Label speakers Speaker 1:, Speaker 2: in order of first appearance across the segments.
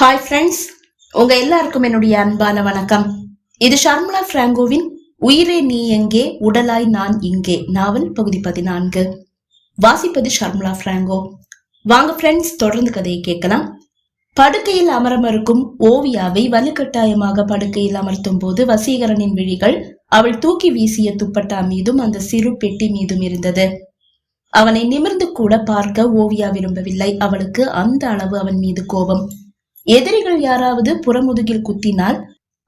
Speaker 1: Hi friends உங்க எல்லாருக்கும் என்னுடைய அன்பான வணக்கம். இது ஷர்மலா பிராங்கோவின் உயிரே நீ எங்கே உடலாய் நான் இங்கே நாவல் பகுதி பதினான்கு. வாசிப்பது ஷர்மலா பிராங்கோ. வாங்க ஃப்ரெண்ட்ஸ் தொடர்ந்து கதையை கேட்கலாம். படுக்கையில் அமர மறுக்கும் ஓவியாவை வலுக்கட்டாயமாக படுக்கையில் அமர்த்தும் போது வசீகரனின் விழிகள் அவள் தூக்கி வீசிய துப்பட்டா மீதும் அந்த சிறு பெட்டி மீதும் இருந்தது. அவனை நிமிர்ந்து கூட பார்க்க ஓவியா விரும்பவில்லை. அவளுக்கு அந்த அளவு அவன் மீது கோபம். எதிரிகள் யாராவது புறமுதுகில் குத்தினால்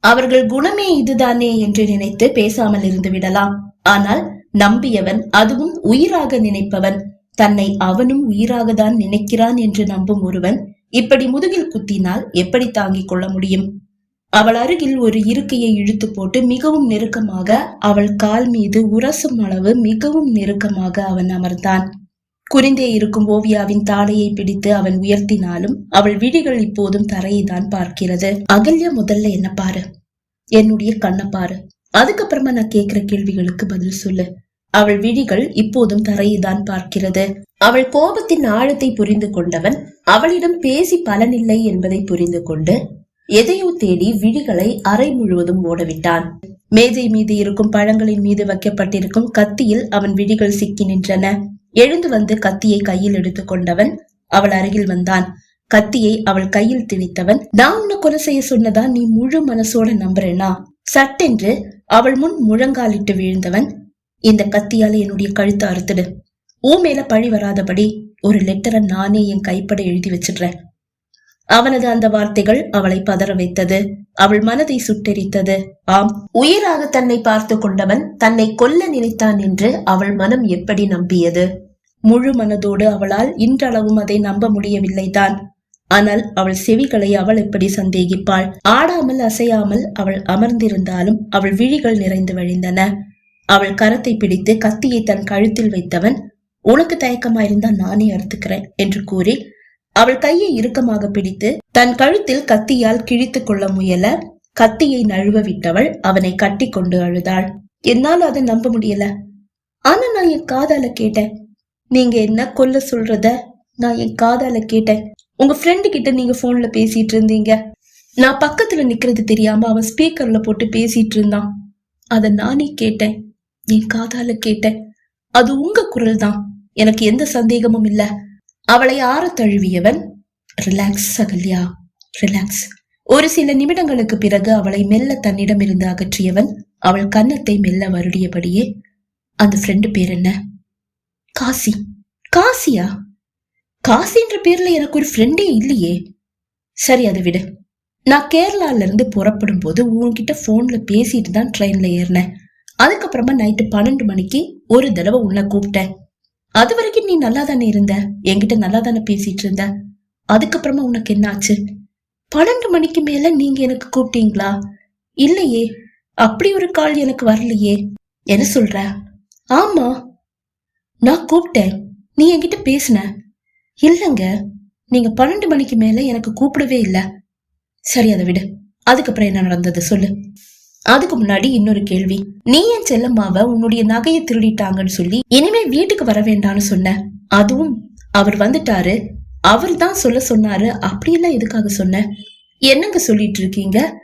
Speaker 1: அவர்கள் குணமே இதுதானே என்று நினைத்து பேசாமல் இருந்து விடலாம். ஆனால் நம்பியவன் அதுவும் உயிராக நினைப்பவன். தன்னை அவனும் உயிராக தான் நினைக்கிறான் என்று நம்பும் ஒருவன் இப்படி முதுகில் குத்தினால் எப்படி தாங்கிக் கொள்ள முடியும்? அவள் அருகில் ஒரு இருக்கையை இழுத்து போட்டு மிகவும் நெருக்கமாக அவள் கால் மீது உரசும் அளவு மிகவும் நெருக்கமாக அவன் அமர்ந்தான். குறிந்தே இருக்கும் ஓவியாவின் தாடையை பிடித்து அவன் உயர்த்தினாலும் அவள் விழிகள் இப்போதும் தரையை தான் பார்க்கிறது. அகல்யா முதல்ல என்ன பாரு? என்னுடைய கண்ணை பாரு. அதுக்கப்புறமா நான் கேட்கிற கேள்விகளுக்கு பதில் சொல்லு அவள் விழிகள் இப்போதும் தரையை தான் பார்க்கிறது. அவள் கோபத்தின் ஆழத்தை புரிந்து கொண்டவன் அவளிடம் பேசி பலனில்லை என்பதை புரிந்து கொண்டு எதையோ தேடி விழிகளை அறை முழுவதும் ஓடவிட்டான். மேஜை மீது இருக்கும் பழங்களின் மீது வைக்கப்பட்டிருக்கும் கத்தியில் அவன் விழிகள் சிக்கி நின்றன. எழுந்து வந்து கத்தியை கையில் எடுத்துக் கொண்டவன் அவள் அருகில் வந்தான். கத்தியை அவள் கையில் திணித்தவன் நான் உன்னை கொலை செய்ய சொன்னதா? நீ முழு மனசோட நம்புறேனா? சட்டென்று அவள் முன் முழங்காலிட்டு வீழ்ந்தவன் இந்த கத்தியால என்னுடைய கழுத்தை அறுத்துடு. ஊ மேல பழி வராதபடி ஒரு லெட்டரை நானே என் கைப்பட எழுதி வச்சிடுறேன். அவனது அந்த வார்த்தைகள் அவளை பதற வைத்தது. அவள் மனதை சுட்டெரித்தது. ஆம் உயிராக தன்னை பார்த்து கொண்டவன் தன்னை கொல்ல நினைத்தான் என்று அவள் மனம் எப்படி நம்பியது? முழு மனதோடு அவளால் இன்றளவும் அதை நம்ப முடியவில்லைதான். ஆனால் அவள் செவிகளை அவள் எப்படி சந்தேகிப்பாள்? ஆடாமல் அசையாமல் அவள் அமர்ந்திருந்தாலும் அவள் விழிகள் நிறைந்து வழிந்தன. அவள் கரத்தை பிடித்து கத்தியை தன் கழுத்தில் வைத்தவன் உனக்கு தயக்கமாயிருந்தா நானே அறுத்துக்கிறேன் என்று கூறி அவள் கையை இறுக்கமாக பிடித்து தன் கழுத்தில் கத்தியால் கிழித்துக் கொள்ள முயல கத்தியை நழுவ விட்டவள் அவனை கட்டி கொண்டு அழுதாள். என்னால் அதை நம்ப முடியல. ஆனா நான் என் காதால கேட்டேன். நீங்க என்ன கொல்ல சொல்றத நான் என் காதால கேட்டேன். உங்க ஃப்ரெண்டு கிட்ட நீங்க போன்ல பேசிட்டு இருந்தீங்க. நான் பக்கத்துல நிக்கிறது தெரியாம அவன் ஸ்பீக்கர்ல போட்டு பேசிட்டு இருந்தான். அத நானே கேட்டேன். என் காதால கேட்டேன். அது உங்க குரல் தான் எனக்கு எந்த சந்தேகமும் இல்ல. அவளை ஆற தழுவியவன் ரிலாக்ஸ் அகல்யா ரிலாக்ஸ் ஒரு சில நிமிடங்களுக்கு பிறகு அவளை மெல்ல தன்னிடமிருந்து அகற்றியவன் அவள் கன்னத்தை மெல்ல வருடியபடியே அந்த ஃப்ரெண்டு பேர் என்ன? காசி. காசியா? காசின்ற பேர்ல எனக்கு ஒரு ஃப்ரெண்டே இல்லையே. சரி அதை விடு. நான் கேரளால இருந்து புறப்படும் போது உன்கிட்ட போன்ல பேசிட்டு தான் ட்ரெயின்ல ஏறினேன். அதுக்கப்புறமா நைட்டு பன்னெண்டு மணிக்கு ஒரு தடவை உன்னை கூப்பிட்டேன். அது வரைக்கும் நீ நல்லா தானே இருந்த? என்கிட்ட நல்லா தானே பேசிட்டு இருந்த? அதுக்கப்புறமா உனக்கு என்ன ஆச்சு பன்னெண்டு மணிக்கு மேல நீங்க எனக்கு கூப்பிட்டீங்களா? இல்லையே அப்படி ஒரு கால் எனக்கு வரலையே. என்ன சொல்ற? ஆமா. நான் கூப்பிட்டேன். நீ என்கிட்ட பேசின. இல்லங்க நீங்க பன்னெண்டு மணிக்கு மேல எனக்கு கூப்பிடவே இல்ல. சரி அதை விடு. அதுக்கப்புறம் என்ன நடந்தது சொல்லு. அதுக்கு முன்னாடி இன்னொரு கேள்வி. நீ என் செல்லம்மாவ உன்னுடைய நகையை திருடிட்டாங்கன்னு சொல்லி இனிமே வீட்டுக்கு வர வேண்டாம்னு சொன்ன? அதுவும் அவர் வந்துட்டாரு. அவர் தான் சொல்ல சொன்னாரு. அப்படியெல்லாம் எதுக்காக சொன்ன? என்னங்க சொல்லிட்டு இருக்கீங்க?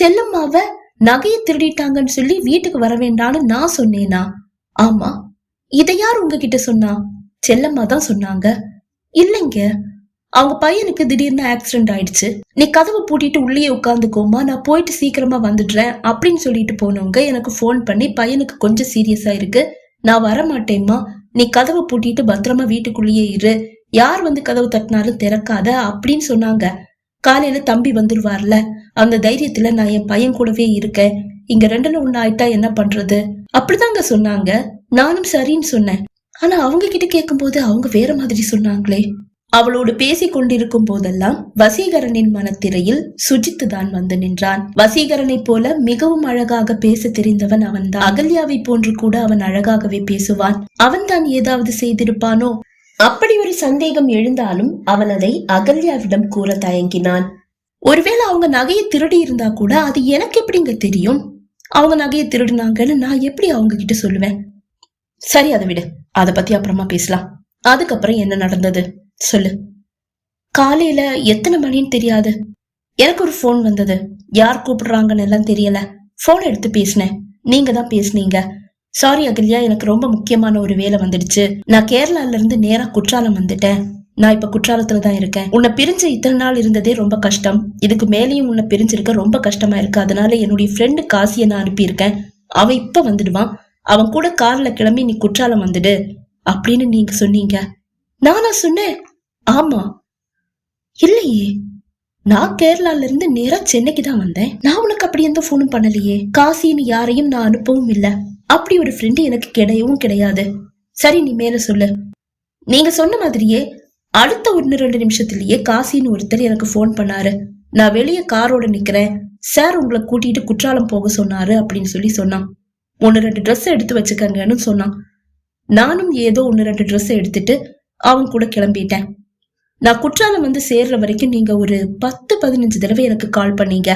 Speaker 1: செல்லம்மாவ நகையை திருடிட்டாங்கன்னு சொல்லி வீட்டுக்கு வர வேண்டாம்னு நான் சொன்னேனா? ஆமா. இதை யார் உங்ககிட்ட சொன்னா? செல்லம்மா தான் சொன்னாங்க. இல்லைங்க. அவங்க பையனுக்கு திடீர்னு ஆக்சிடென்ட் ஆயிடுச்சு. நீ கதவை பூட்டிட்டு உள்ளே உட்காந்துக்கோமா நான் போயிட்டு சீக்கிரமா வந்துடுறேன் அப்படின்னு சொல்லிட்டு போனவங்க எனக்கு ஃபோன் பண்ணி பையனுக்கு கொஞ்சம் சீரியஸா இருக்கு. நான் வர மாட்டேம்மா நீ கதவை பூட்டிட்டு பத்திரமா வீட்டுக்குள்ளேயே இரு. யார் வந்து கதவு தட்டினாலும் திறக்காத அப்படின்னு சொன்னாங்க. காலையில தம்பி வந்துருவார்ல. அந்த தைரியத்துல நான் என் பையன் கூடவே இருக்கேன். இங்க ரெண்டுல ஒண்ணு ஆயிட்டா என்ன பண்றது? அப்படிதாங்க சொன்னாங்க. நானும் சரின்னு சொன்னேன். ஆனா அவங்க கிட்ட கேட்கும்போது அவங்க வேற மாதிரி சொன்னாங்களே. அவளோடு பேசிக் கொண்டிருக்கும் போதெல்லாம் வசீகரனின் மனத்திரையில் சுஜித்து தான் வந்து நின்றான். வசீகரனைப் போல மிகவும் அழகாக பேச தெரிந்தவன் அவன்தான். அகல்யாவை போன்று கூட அவன் அழகாகவே பேசுவான். அவன்தான் ஏதாவது செய்திருப்பானோ? அப்படி ஒரு சந்தேகம் எழுந்தாலும் அவன் அதை அகல்யாவிடம் கூற தயங்கினான். ஒருவேளை அவங்க நகையை திருடி இருந்தா கூட அது எனக்கு எப்படிங்க தெரியும்? அவங்க நகையை திருடினாங்கன்னு நான் எப்படி அவங்க கிட்ட சொல்லுவேன்? சரி அதை விடு. அதை பத்தி அப்புறமா பேசலாம். அதுக்கப்புறம் என்ன நடந்தது? சொல்லு. காலையில எத்தனை மணின்னு தெரியாது. எனக்கு ஒரு ஃபோன் வந்தது. யார் கூப்பிடுறாங்கன்னு எல்லாம் தெரியல. ஃபோன் எடுத்து பேசினேன். நீங்க தான் பேசுனீங்க. சாரி அகல்யா எனக்கு ரொம்ப முக்கியமான ஒரு வேலை வந்துடுச்சு. நான் கேரளால இருந்து நேரா குற்றாலம் வந்துட்டேன். நான் இப்ப குற்றாலத்துல தான் இருக்கேன். உன்னை பிரிஞ்சு இத்தனை நாள் இருந்ததே ரொம்ப கஷ்டம். இதுக்கு மேலேயும் உன்னை பிரிஞ்சிருக்க ரொம்ப கஷ்டமா இருக்கு. அதனால என்னுடைய ஃப்ரெண்டு காசியை நான் அனுப்பியிருக்கேன். அவன் இப்ப வந்துடுவான். அவன் கூட கார்ல கிளம்பி நீ குற்றாலம் வந்துடு. அப்படின்னு நீங்க சொன்னீங்க. நானா சொன்னேன். ஆமா. இல்லையே. நான் கேரளால இருந்து நேரா சென்னைக்கு தான் வந்தேன். நான் உனக்கு அப்படி எந்த போனும் பண்ணலையே. காசின்னு யாரையும் நான் அனுப்பவும் இல்ல. அப்படி ஒரு ஃப்ரெண்டு எனக்கு கிடையவும் கிடையாது. சரி நீ மேல சொல்லு. நீங்க சொன்ன மாதிரியே அடுத்த ஒன்னு ரெண்டு நிமிஷத்துலயே காசின்னு ஒருத்தர் எனக்கு ஃபோன் பண்ணாரு. நான் வெளியே காரோட நிக்கிறேன். சார் உங்களை கூட்டிட்டு குற்றாலம் போக சொன்னாரு அப்படின்னு சொல்லி சொன்னான். ஒன்னு ரெண்டு ட்ரெஸ் எடுத்து வச்சுக்கங்கன்னு சொன்னான். நானும் ஏதோ ஒன்னு ரெண்டு ட்ரெஸ் எடுத்துட்டு அவன் கூட கிளம்பிட்டேன். நான் குற்றாலம் வந்து சேர்ற வரைக்கும் நீங்க ஒரு பத்து பதினஞ்சு தடவை எனக்கு கால் பண்ணீங்க.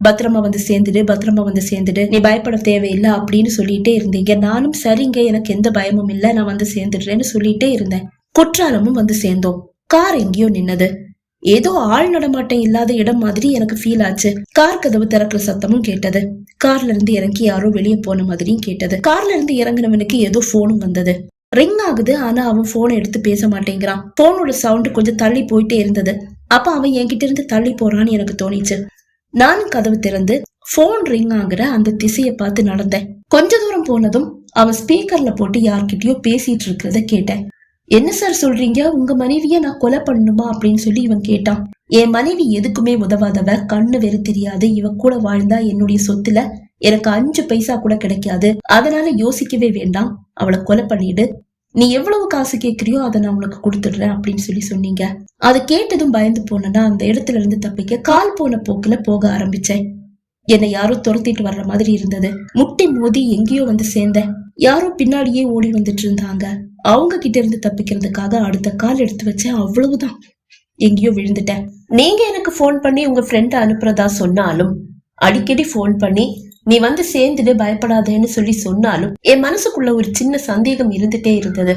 Speaker 1: பத்திரமா வந்து சேர்ந்துடு பத்திரமா வந்து சேர்ந்துடு நீ பயப்பட தேவையில்லை அப்படின்னு சொல்லிட்டே இருந்தீங்க. நானும் சரிங்க எனக்கு எந்த பயமும் இல்லை நான் வந்து சேர்ந்துடுறேன்னு சொல்லிட்டே இருந்தேன். குற்றாலமும் வந்து சேர்ந்தோம். கார் எங்கேயோ நின்னது. ஏதோ ஆள் நடமாட்டம் இல்லாத இடம் மாதிரி எனக்கு ஃபீல் ஆச்சு. கார் கதவு திறக்கிற சத்தமும் கேட்டது. கார்ல இருந்து இறங்கி யாரோ வெளியே போன மாதிரியும் கேட்டது. கார்ல இருந்து இறங்குனவனுக்கு ஏதோ போனும் வந்தது. ரிங் ஆகுது ஆனா அவன் போனை எடுத்து பேச மாட்டேங்கிறான். போனோட சவுண்ட் கொஞ்சம் தள்ளி போயிட்டே இருந்தது. அப்ப அவன் என்கிட்ட இருந்து தள்ளி போறான்னு எனக்கு தோணிச்சு. நானும் கதவு திறந்து போன் ரிங் ஆகுற அந்த திசையை பார்த்து நடந்தேன். கொஞ்ச தூரம் போனதும் அவன் ஸ்பீக்கர்ல போட்டு யார்கிட்டயோ பேசிட்டு இருக்கிறத கேட்டேன். என்ன சார் சொல்றீங்க? உங்க மனைவிய நான் கொலை பண்ணணுமா? அப்படின்னு சொல்லி இவன் கேட்டான். என் மனைவி எதுக்குமே உதவாதவ கண்ணு வெறு தெரியாது. இவ கூட வாழ்ந்தா என்னுடைய சொத்துல எனக்கு அஞ்சு பைசா கூட கிடைக்காது. அதனால யோசிக்கவே வேண்டாம். அவளை கொலை பண்ணிடு. நீ எவ்வளவு காசு கேக்குறியோ அதை நான் உனக்கு கொடுத்துடுறேன் அப்படின்னு சொல்லி சொன்னீங்க. அதை கேட்டதும் பயந்து போனேன்னா அந்த இடத்துல இருந்து தப்பிக்க கால் போன போக்குல போக ஆரம்பிச்சேன். என்னை யாரோ துரத்திட்டு வர்ற மாதிரி இருந்தது. முட்டி மோதி எங்கேயோ வந்து சேர்ந்தேன். யாரோ பின்னாடியே ஓடி வந்துட்டு இருந்தாங்க. அவங்க கிட்ட இருந்து தப்பிக்கிறதுக்காக அடுத்த கால் எடுத்து வச்சேன். அவ்வளவுதான். எங்கேயோ விழுந்துட்டேன். நீங்க எனக்கு ஃபோன் பண்ணி உங்க ஃப்ரெண்ட் அனுப்புறதா சொன்னாலும் அடிக்கடி போன் பண்ணி நீ வந்து சேர்ந்துட்டு பயப்படாதேன்னு சொல்லி சொன்னாலும் என் மனசுக்குள்ள ஒரு சின்ன சந்தேகம் இருந்துட்டே இருந்தது.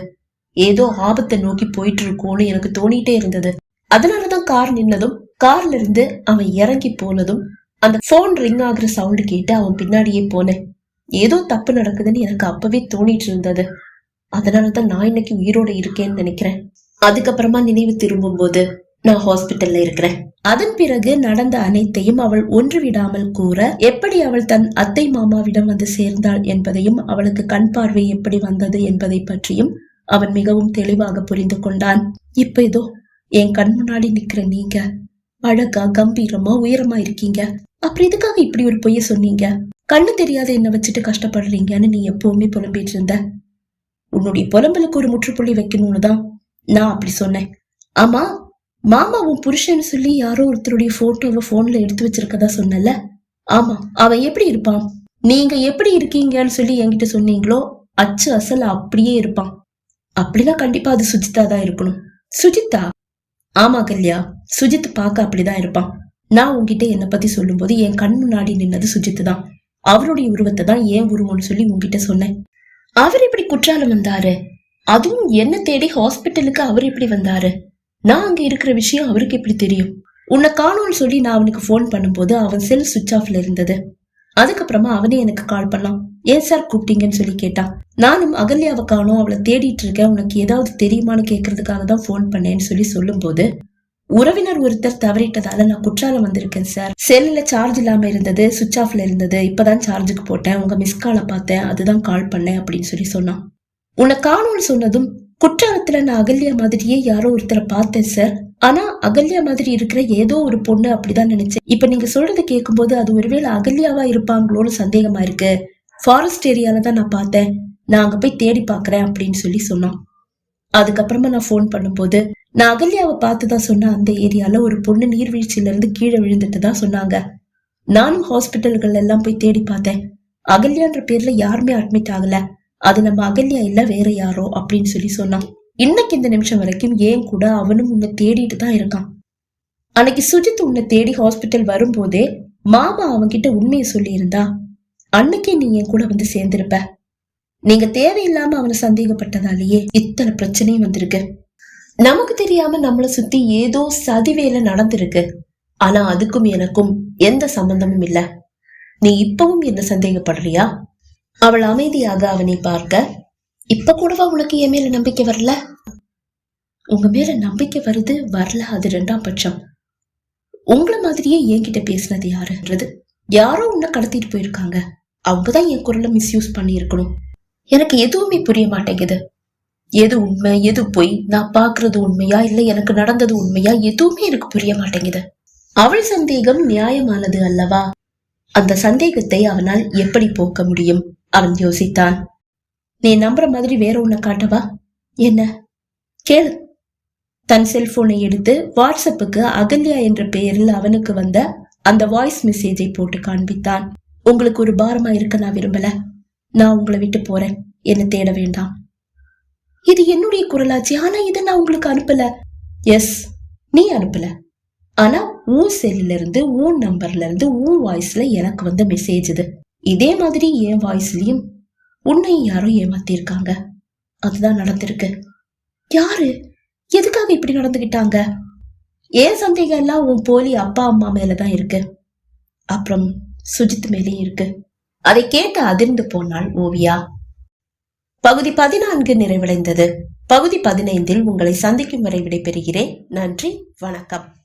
Speaker 1: ஏதோ ஆபத்தை நோக்கி போயிட்டு இருக்கோன்னு எனக்கு தோணிட்டே இருந்தது. அதனாலதான் கார் நின்னதும் கார்ல இருந்து அவன் இறங்கி போனதும் அந்த போன் ரிங் ஆகுற சவுண்ட் கேட்டு அவன் பின்னாடியே போனேன். ஏதோ தப்பு நடக்குதுன்னு எனக்கு அப்பவே தோணிட்டு இருந்தது. அதனாலதான் நான் இன்னைக்கு உயிரோட இருக்கேன்னு நினைக்கிறேன். அதுக்கப்புறமா நினைவு திரும்பும் போது நான் ஹாஸ்பிட்டல்ல இருக்கிறேன். அதன் பிறகு நடந்த அனைத்தையும் அவள் ஒன்று விடாமல் கூற எப்படி அவள் தன் அத்தை மாமாவிடம் வந்து சேர்ந்தாள் என்பதையும் அவளுக்கு கண் பார்வை எப்படி வந்தது என்பதை பற்றியும் அவன் மிகவும் தெளிவாக புரிந்து கொண்டான். இப்ப ஏதோ என் கண் முன்னாடி நிக்கிற நீங்க அழகா கம்பீரமா உயரமா இருக்கீங்க. அப்புறம் எதுக்காக இப்படி ஒரு பொய்ய சொன்னீங்க? கண்ணு தெரியாத என்ன வச்சுட்டு கஷ்டப்படுறீங்கன்னு நீ எப்பவுமே புலம்பிட்டு இருந்த. உன்னுடைய புலம்பலுக்கு ஒரு முற்றுப்புள்ளி வைக்கணும்னு தான் நான் அப்படி சொன்னேன். ஆமா மாமாவும் புருஷன்னு சொல்லி யாரோ ஒருத்தருடைய போட்டோவை போன்ல எடுத்து வச்சிருக்கதா சொன்னல ஆமா அவன் எப்படி இருப்பான்? நீங்க எப்படி இருக்கீங்கன்னு சொல்லி என்கிட்ட சொன்னீங்களோ அச்சு அசல் அப்படியே இருப்பான். அப்படின்னா கண்டிப்பா அது சுஜிதா தான் இருக்கணும். சுஜிதா? ஆமா கல்யா. சுஜித் பார்க்க அப்படிதான் இருப்பான். நான் உன்கிட்ட என்னை பத்தி சொல்லும்போது என் கண் முன்னாடி நின்னது சுஜித் தான். அவருடைய உருவத்தை தான் ஏன் உருவம்னு சொல்லி உன்கிட்ட சொன்னேன். அவர் எப்படி குற்றாலம் வந்தாரு? அதுவும் என்ன தேடி ஹாஸ்பிட்டலுக்கு அவர் எப்படி வந்தாரு? நான் அங்க இருக்கிற விஷயம் அவருக்கு எப்படி தெரியும்? உன்னை காணும்னு சொல்லி நான் அவனுக்கு ஃபோன் பண்ணும்போது அவன் செல் சுவிட்ச் ஆஃப்ல இருந்தது. அதுக்கப்புறமா அவனே எனக்கு கால் பண்ணான். ஏன் சார் கூப்பிட்டீங்கன்னு சொல்லி கேட்டான். நானும் அகல்யாவை காணும் அவளை தேடிட்டு இருக்கேன். உனக்கு ஏதாவது தெரியுமான்னு கேட்கறதுக்காக தான் ஃபோன் பண்ணேன்னு சொல்லி சொல்லும்போது உறவினர் ஒருத்தர் தவறிட்டதால நான் குற்றாலம் வந்திருக்கேன் சார் செல்லுல சார்ஜ் இல்லாம இருந்தது சுவிட்ச் ஆஃப்ல இருந்தது. இப்பதான் சார்ஜுக்கு போட்டேன். உங்க மிஸ் காலை பார்த்தேன். அதுதான் கால் பண்ணேன் அப்படின்னு சொல்லி சொன்னான். உன்னை காணும்னு சொன்னதும் குற்றாலத்துல நான் அகல்யா மாதிரியே யாரோ ஒருத்தரை பார்த்தேன் சார் ஆனா அகல்யா மாதிரி இருக்கிற ஏதோ ஒரு பொண்ணு அப்படிதான் நினைச்சேன். இப்ப நீங்க சொல்றதை கேட்கும்போது அது ஒருவேளை அகல்யாவா இருப்பாங்களோன்னு சந்தேகமா இருக்கு. ஃபாரஸ்ட் ஏரியால தான் நான் பார்த்தேன். நான் அங்க போய் தேடி பாக்குறேன் அப்படின்னு சொல்லி சொன்னான். அதுக்கப்புறமா நான் ஃபோன் பண்ணும்போது நான் அகல்யாவை பார்த்து தான் சொன்ன அந்த ஏரியால ஒரு பொண்ணு நீர்வீழ்ச்சியில இருந்து கீழே விழுந்துட்டு தான் சொன்னாங்க. நானும் ஹாஸ்பிட்டல்கள் எல்லாம் போய் தேடி பார்த்தேன். அகல்யான்ற பேர்ல யாருமே அட்மிட் ஆகல. அது நம்ம அகல்யா இல்ல வேற யாரோ அப்படின்னு சொல்லி சொன்னான். இன்னைக்கு இந்த நிமிஷம் வரைக்கும் ஏன் கூட அவனும் உன்னை தேடிட்டு தான் இருக்கான். அன்னைக்கு சுஜித் உன்னை தேடி ஹாஸ்பிட்டல் வரும்போதே மாமா அவன்கிட்ட உண்மையை சொல்லியிருந்தா அன்னைக்கே நீ என் கூட வந்து சேர்ந்திருப்ப. நீங்க தேவையில்லாம அவனை சந்தேகப்பட்டதாலேயே இத்தனை பிரச்சனையும் வந்திருக்கு. நமக்கு தெரியாம நம்மளை சுத்தி ஏதோ சதிவேலை நடந்திருக்கு.
Speaker 2: ஆனா அதுக்கும் எனக்கும் எந்த சம்பந்தமும் இல்ல. நீ இப்பவும் என்ன சந்தேகப்படுறியா?
Speaker 1: அவள் அமைதியாக அவனை பார்க்க இப்ப கூடவா உனக்கு என் மேல நம்பிக்கை வரல? உங்க மேல நம்பிக்கை வருது வரல அது ரெண்டாம் பட்சம். உங்களை மாதிரியே என்கிட்ட பேசினது யாருன்றது. யாரோ உன்னை கடத்திட்டு போயிருக்காங்க. அவங்கதான் என் குரலை மிஸ்யூஸ் பண்ணி இருக்கணும் எனக்கு எதுவுமே புரிய மாட்டேங்குது. எது உண்மை எது பொய்? நான் பாக்குறது உண்மையா இல்ல எனக்கு நடந்தது உண்மையா? எதுவுமே எனக்கு புரிய மாட்டேங்குது. அவள் சந்தேகம் நியாயமானது அல்லவா? அந்த சந்தேகத்தை அவனால் எப்படி போக்க முடியும்? அவன் யோசித்தான் நீ நம்புற மாதிரி வேற ஒன்ன காட்டவா? என்ன? கேளு. தன் செல்போனை எடுத்து வாட்ஸ்அப்புக்கு அகல்யா என்ற பெயரில் அவனுக்கு வந்த அந்த வாய்ஸ் மெசேஜை போட்டு காண்பித்தான். உங்களுக்கு ஒரு பாரமா இருக்க நான் விரும்பல. நான் உங்களை விட்டு போறேன். என்ன தேட வேண்டாம். இது என்னுடைய குரலாச்சு. ஆனா இதை நான் உங்களுக்கு அனுப்பல. எஸ் நீ அனுப்பல. ஆனா உன் செல்லுல இருந்து உன் நம்பர்ல இருந்து உன் வாய்ஸ்ல எனக்கு வந்த மெசேஜ் இது. இதே மாதிரி என் வாய்ஸ்லயும் உன்னை யாரோ ஏமாத்திருக்காங்க. அதுதான் நடந்திருக்கு. யாரு? எதுக்காக இப்படி நடந்துகிட்டாங்க? ஏன் சந்தேகம் எல்லாம் உன் போலி அப்பா அம்மா மேலதான் இருக்கு. அப்புறம் சுஜித் மேலேயும் இருக்கு. அதை கேட்டு அதிர்ந்து போனாள் ஓவியா. பகுதி பதினான்கு நிறைவடைந்தது. பகுதி பதினைந்தில் உங்களை சந்திக்கும் வரை விடைபெறுகிறேன். நன்றி வணக்கம்.